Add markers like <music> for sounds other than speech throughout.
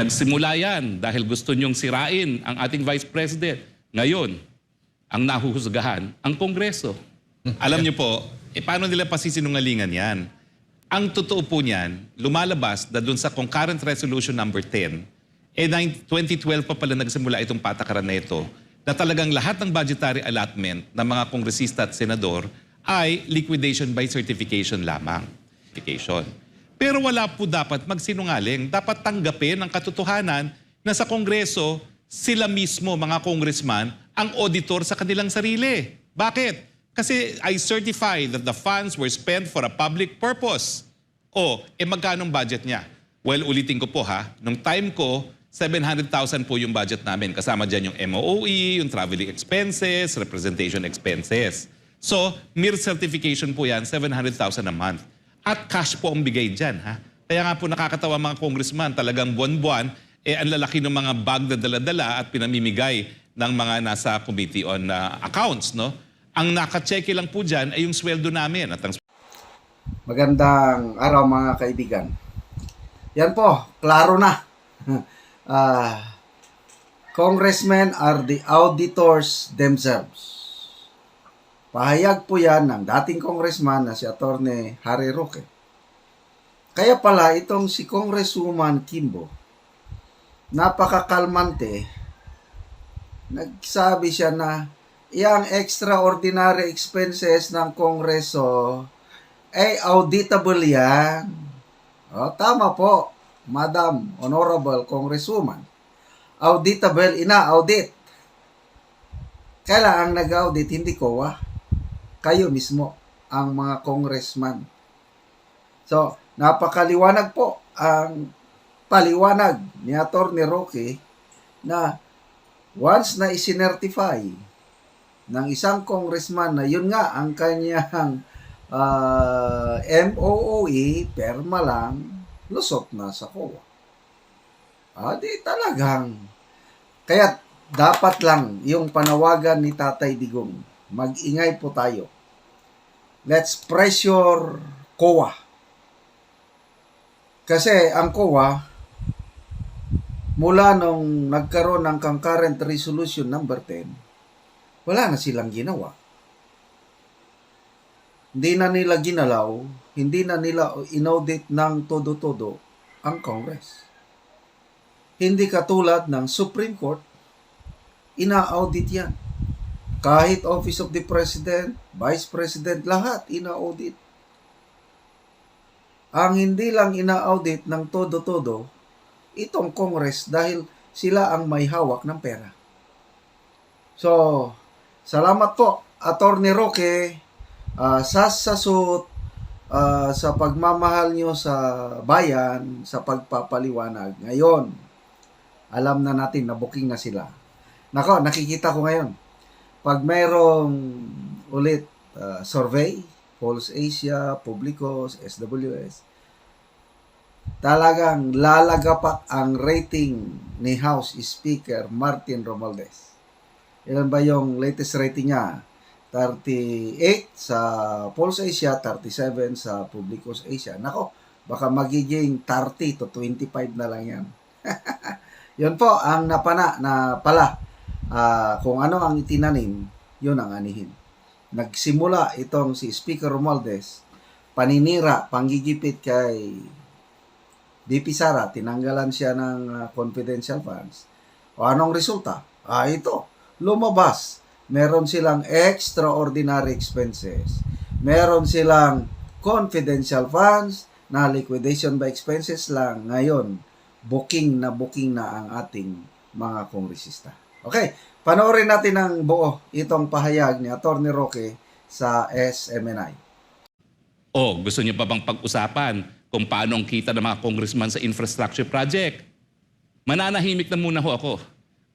Nagsimula yan dahil gusto niyong sirain ang ating Vice President. Ngayon, ang nahuhusgahan, ang Kongreso. Alam niyo po, eh, paano nila pasisinungalingan yan? Ang totoo po niyan, lumalabas na dun sa concurrent resolution number 10, eh nine- 2012 pa pala nagsimula itong patakaran na ito, na talagang lahat ng budgetary allotment ng mga kongresista at senador ay liquidation by certification lamang. Certification. Pero wala po dapat magsinungaling. Dapat tanggapin ang katotohanan na sa Kongreso, sila mismo, mga congressman, ang auditor sa kanilang sarili. Bakit? Kasi I certify that the funds were spent for a public purpose. O, eh magkano ang budget niya? Well, ulitin ko po ha. Nung time ko, 700,000 po yung budget namin. Kasama dyan yung MOOE, yung traveling expenses, representation expenses. So, mere certification po yan, 700,000 a month. At cash po ang bigay dyan. Ha? Kaya nga po nakakatawa mga congressman, talagang buwan-buwan, eh ang lalaki ng mga bag na dala-dala at pinamimigay ng mga nasa committee on uh, accounts. No? Ang nakacheque lang po dyan ay yung sweldo namin at ang Magandang araw mga kaibigan. Yan po, klaro na. <laughs> Ah, congressmen are the auditors themselves. Pahayag po yan ng dating congressman na si Attorney Harry Roque. Kaya pala itong si Congresswoman Kimbo, napakakalmante, nagsabi siya na yung extraordinary expenses ng Kongreso ay auditable yan. O, tama po, Madam Honorable Congresswoman. Auditable, ina-audit. Kailan ang nag-audit, hindi ko Kayo mismo, ang mga congressman. So, napakaliwanag po ang paliwanag ni Atty. Roque na once na isinertify ng isang congressman na yun nga ang kanyang ah, MOOE, perma lang, lusot na sa COA. Ah, di talagang. Kaya dapat lang yung panawagan ni Tatay Digong, mag-ingay po tayo. Let's pressure COA. Kasi ang COA, mula nung nagkaroon ng concurrent resolution number 10, wala na silang ginawa. Hindi na nila ginalaw, hindi na nila inaudit ng todo-todo ang Congress. Hindi katulad ng Supreme Court, ina-audit yan. Kahit Office of the President, Vice President, lahat ina-audit. Ang hindi lang ina-audit ng todo-todo, itong Congress dahil sila ang may hawak ng pera. So, salamat po, Attorney Roque, uh, sa sasut, ah, sa pagmamahal nyo sa bayan, sa pagpapaliwanag. Ngayon, alam na natin na booking na sila. Nako, nakikita ko ngayon. Pag mayroong ulit ah, survey, Pulse Asia, Publicos, SWS, talagang lalagapak ang rating ni House Speaker Martin Romualdez. Ilan ba yung latest rating niya? 38 sa Pulse Asia, 37 sa Publicos Asia. Nako, baka magiging 30 to 25 na lang yan. <laughs> yun po ang napana na pala ah, kung ano ang itinanim, yun ang anihin. Nagsimula itong si Speaker Romualdez, paninira, panggigipit kay BP Sara, tinanggalan siya ng ah, confidential funds. O anong resulta? Ah, ito, lumabas. Meron silang extraordinary expenses. Meron silang confidential funds na liquidation by expenses lang. Ngayon, booking na booking na ang ating mga kongresista. Okay, panoorin natin ng buo itong pahayag ni Atty. Roque sa SMNI. O, gusto niyo pa bang pag-usapan kung paano ang kita ng mga congressman sa infrastructure project? Mananahimik na muna ho ako.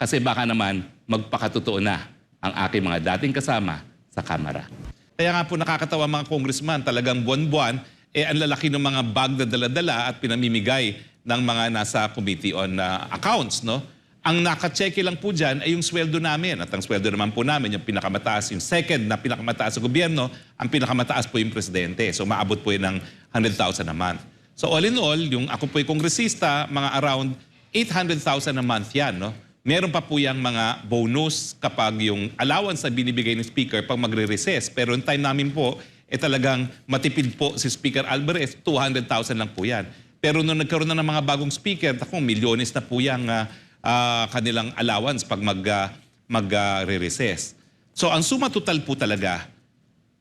Kasi baka naman magpakatotoo na ang aking mga dating kasama sa Kamara. Kaya nga po nakakatawa mga congressman, talagang buwan-buwan, eh ang lalaki ng mga bag na dala-dala at pinamimigay ng mga nasa committee on uh, accounts, no? Ang nakacheque lang po dyan ay yung sweldo namin. At ang sweldo naman po namin, yung pinakamataas, yung second na pinakamataas sa gobyerno, ang pinakamataas po yung presidente. So maabot po yun ng 100,000 a month. So all in all, yung ako po yung kongresista, mga around 800,000 a month yan, no? Meron pa po yung mga bonus kapag yung allowance na binibigay ng speaker pag magre-recess. Pero yung time namin po, eh talagang matipid po si Speaker Alvarez, 200,000 lang po yan. Pero nung nagkaroon na ng mga bagong speaker, tako, milyones na po yung ah, ah, kanilang allowance pag mag, ah, mag-re-recess. so ang suma total po talaga,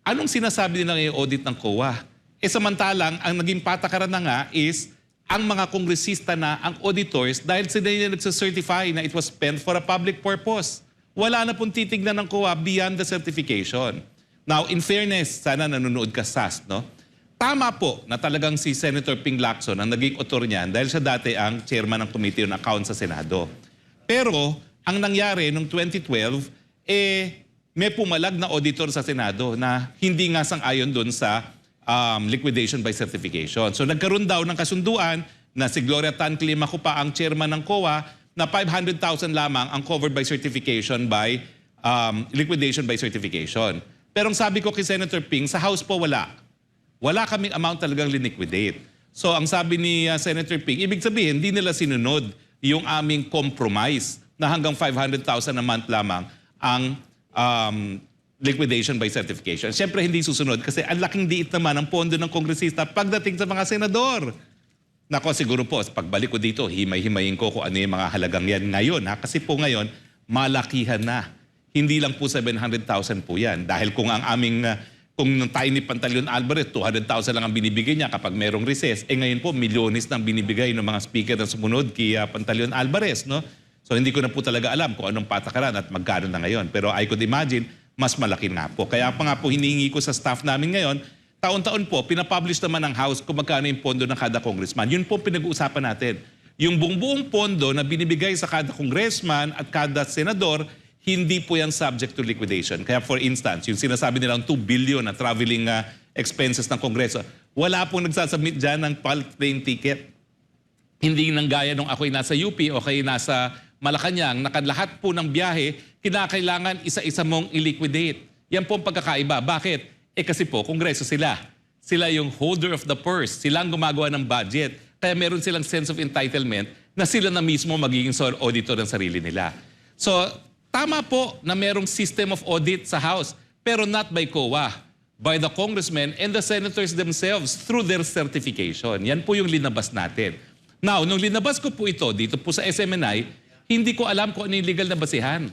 anong sinasabi nila ngayong audit ng COA? Eh samantalang, ang naging patakaran na nga is ang mga kongresista na, ang auditors, dahil sila yung nagsacertify na it was spent for a public purpose. Wala na pong titignan ng COA beyond the certification. Now, in fairness, sana nanonood ka SAS, no? Tama po na talagang si Senator Ping Lacson ang naging author niyan dahil siya dati ang chairman ng Committee on Accounts sa Senado. Pero, ang nangyari noong 2012, eh, may pumalag na auditor sa Senado na hindi nga sang-ayon doon sa um, liquidation by certification. So nagkaroon daw ng kasunduan na si Gloria Tan Clima ko pa ang chairman ng COA na 500,000 lamang ang covered by certification by um, liquidation by certification. Pero ang sabi ko kay Senator Ping, sa House po wala. Wala kaming amount talagang liniquidate. So ang sabi ni uh, Senator Ping, ibig sabihin, hindi nila sinunod yung aming compromise na hanggang 500,000 a month lamang ang um, liquidation by certification. Siyempre hindi susunod kasi ang laking diit naman ang pondo ng kongresista pagdating sa mga senador. Nako, siguro po, pagbalik ko dito, himay-himayin ko kung ano yung mga halagang yan ngayon. Ha? Kasi po ngayon, malakihan na. Hindi lang po 700,000 po yan. Dahil kung ang aming, uh, kung nung tayo ni Pantaleon Alvarez, 200,000 lang ang binibigay niya kapag merong recess. Eh ngayon po, milyones nang binibigay ng mga speaker na sumunod kay uh, Pantaleon Alvarez. No? So hindi ko na po talaga alam kung anong patakaran at magkano na ngayon. Pero I could imagine, mas malaki nga po. Kaya pa nga po hiningi ko sa staff namin ngayon, taon-taon po, pinapublish naman ng House kung magkano yung pondo ng kada congressman. Yun po pinag-uusapan natin. Yung buong-buong pondo na binibigay sa kada congressman at kada senador, hindi po yan subject to liquidation. Kaya for instance, yung sinasabi nilang 2 billion na traveling uh, expenses ng Kongreso, wala pong nagsasubmit dyan ng bulk plane ticket hindi nang gaya nung ako'y nasa UP o kayo nasa Malacanang, nakalahat po ng biyahe, kinakailangan isa-isa mong i-liquidate. Yan po ang pagkakaiba. Bakit? Eh kasi po, kongreso sila. Sila yung holder of the purse. Sila ang gumagawa ng budget. Kaya meron silang sense of entitlement na sila na mismo magiging auditor ng sarili nila. So, tama po na merong system of audit sa House, pero not by COA by the congressmen and the senators themselves through their certification. Yan po yung linabas natin. Now, nung linabas ko po ito dito po sa SMNI, hindi ko alam kung ano yung legal na basihan.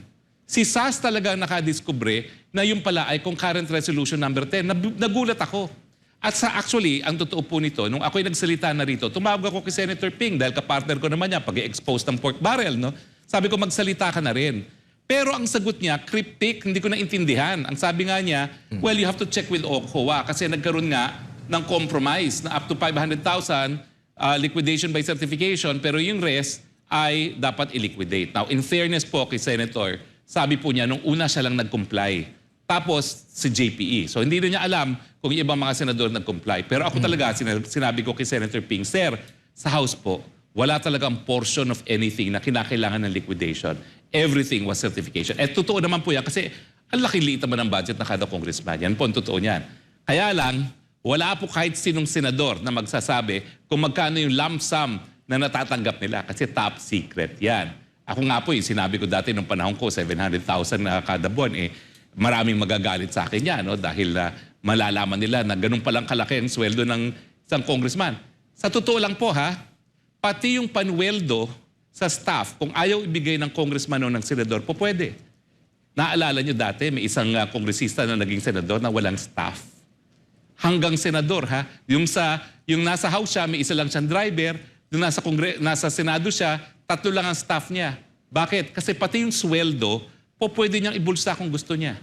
Si SAS talaga ang nakadiskubre na yung pala ay concurrent resolution number 10. Nab- nagulat ako. At sa actually, ang totoo po nito, nung ako'y nagsalita na rito, tumawag ako kay Senator Ping dahil kapartner ko naman niya pag-expose ng pork barrel. No? Sabi ko, magsalita ka na rin. Pero ang sagot niya, cryptic, hindi ko naintindihan. Ang sabi nga niya, well, you have to check with OCOA kasi nagkaroon nga ng compromise na up to 500,000 uh, liquidation by certification pero yung rest ay dapat i-liquidate. Now, in fairness po kay Senator, sabi po niya nung una siya lang nag-comply. Tapos si JPE. So hindi rin niya alam kung yung ibang mga senador nag-comply. Pero ako talaga, sina- sinabi ko kay Senator Ping, Sir, sa House po, wala talagang portion of anything na kinakailangan ng liquidation. Everything was certification. At totoo naman po yan kasi ang laki liit naman ng budget na kada congressman. Yan po ang totoo niyan. Kaya lang, wala po kahit sinong senador na magsasabi kung magkano yung lump sum na natatanggap nila kasi top secret yan. Ako nga po, yung sinabi ko dati nung panahon ko, 700,000 na kada buwan, eh, maraming magagalit sa akin yan, no? dahil uh, malalaman nila na ganun palang kalaki ang sweldo ng isang congressman. Sa totoo lang po ha, pati yung panweldo sa staff, kung ayaw ibigay ng congressman o ng senador, po pwede. Naalala nyo dati, may isang uh, kongresista na naging senador na walang staff hanggang senador ha. Yung sa yung nasa house siya, may isa lang siyang driver, yung nasa kongre, nasa senado siya, tatlo lang ang staff niya. Bakit? Kasi pati yung sweldo, po pwede niyang ibulsa kung gusto niya.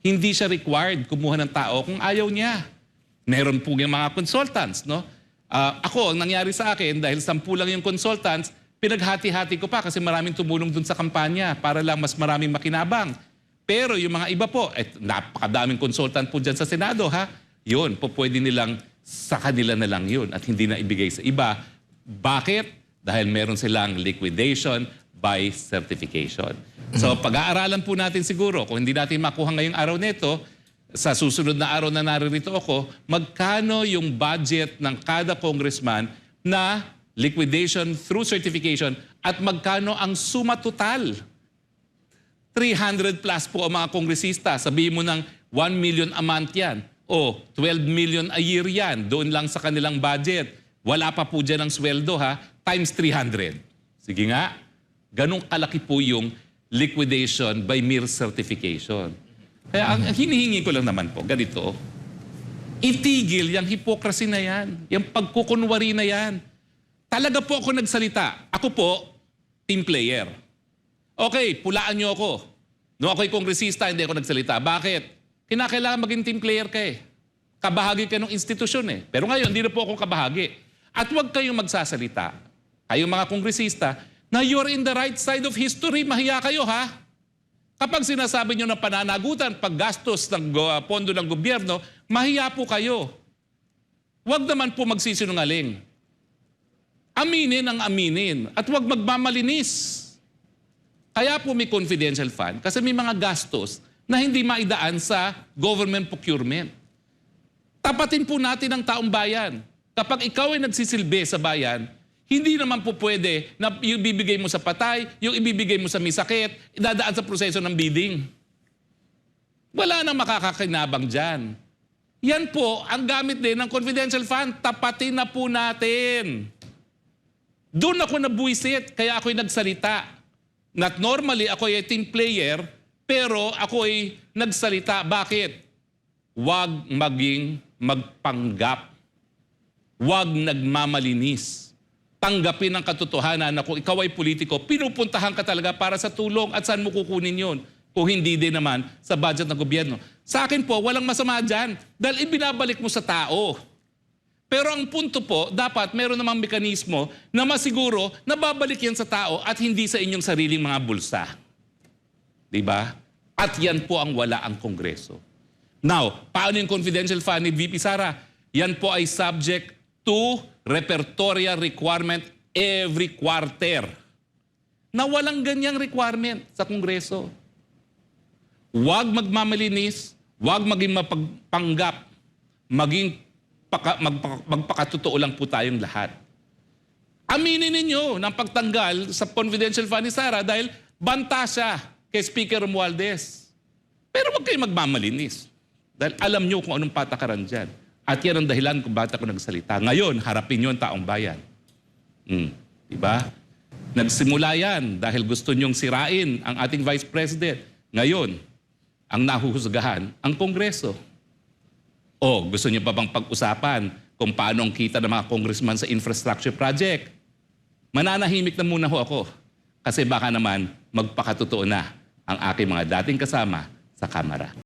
Hindi siya required kumuha ng tao kung ayaw niya. Meron po yung mga consultants, no? Ah, ako, ang nangyari sa akin, dahil sampu lang yung consultants, pinaghati-hati ko pa kasi maraming tumulong dun sa kampanya para lang mas maraming makinabang. Pero yung mga iba po, eh, napakadaming consultant po dyan sa Senado, ha? Yun, po pwede nilang sa kanila na lang yun at hindi na ibigay sa iba. Bakit? Dahil meron silang liquidation by certification. So pag-aaralan po natin siguro, kung hindi natin makuha ngayong araw nito, sa susunod na araw na naririto ako, magkano yung budget ng kada congressman na liquidation through certification at magkano ang suma total. 300 plus po ang mga kongresista. Sabihin mo ng 1 million a month yan. O 12 million a year yan. Doon lang sa kanilang budget. Wala pa po dyan ang sweldo ha. Times 300. Sige nga. Ganong kalaki po yung liquidation by mere certification. Kaya ang ang hinihingi ko lang naman po, ganito. Itigil yung hypocrisy na yan. Yung pagkukunwari na yan. Talaga po ako nagsalita. Ako po, team player. Okay, pulaan niyo ako. Nung ako'y kongresista, hindi ako nagsalita. Bakit? Kinakailangan maging team player ka eh. Kabahagi ka ng institusyon eh. Pero ngayon, hindi na po ako kabahagi. At huwag kayong magsasalita, kayong mga kongresista, na you're in the right side of history. Mahiya kayo ha. Kapag sinasabi nyo ng pananagutan, paggastos ng pondo ng gobyerno, mahiya po kayo. Huwag naman po magsisinungaling. Aminin ang aminin at huwag magmamalinis. Kaya po may confidential fund kasi may mga gastos na hindi maidaan sa government procurement. Tapatin po natin ang taong bayan. Kapag ikaw ay nagsisilbi sa bayan, hindi naman po pwede na yung ibibigay mo sa patay, yung ibibigay mo sa may sakit, idadaan sa proseso ng bidding. Wala nang makakakinabang dyan. Yan po ang gamit din ng confidential fund. Tapatin na po natin. Doon ako nabuisit, kaya ako'y nagsalita. Not normally, ako ay team player, pero ako ay nagsalita. Bakit? Huwag maging magpanggap. Huwag nagmamalinis. Tanggapin ang katotohanan na kung ikaw ay politiko, pinupuntahan ka talaga para sa tulong at saan mo kukunin yon? Kung hindi din naman sa budget ng gobyerno. Sa akin po, walang masama dyan dahil ibinabalik mo sa tao. Pero ang punto po, dapat meron namang mekanismo na masiguro na babalik yan sa tao at hindi sa inyong sariling mga bulsa. Di ba? At yan po ang wala ang Kongreso. Now, paano yung confidential fund ni VP Sara? Yan po ay subject to repertorial requirement every quarter. Na walang ganyang requirement sa Kongreso. Huwag magmamalinis, huwag maging mapagpanggap, maging paka, magpa- magpakatotoo lang po tayong lahat. Aminin ninyo ng pagtanggal sa confidential fund ni Sara dahil banta siya kay Speaker Romualdez. Pero huwag kayong magmamalinis. Dahil alam nyo kung anong patakaran dyan. At yan ang dahilan kung bakit ako nagsalita. Ngayon, harapin nyo ang taong bayan. Hmm. Diba? Nagsimula yan dahil gusto nyong sirain ang ating Vice President. Ngayon, ang nahuhusgahan, ang Kongreso. O gusto niyo pa bang pag-usapan kung paano ang kita ng mga congressman sa infrastructure project? Mananahimik na muna ho ako. Kasi baka naman magpakatotoo na ang aking mga dating kasama sa Kamara.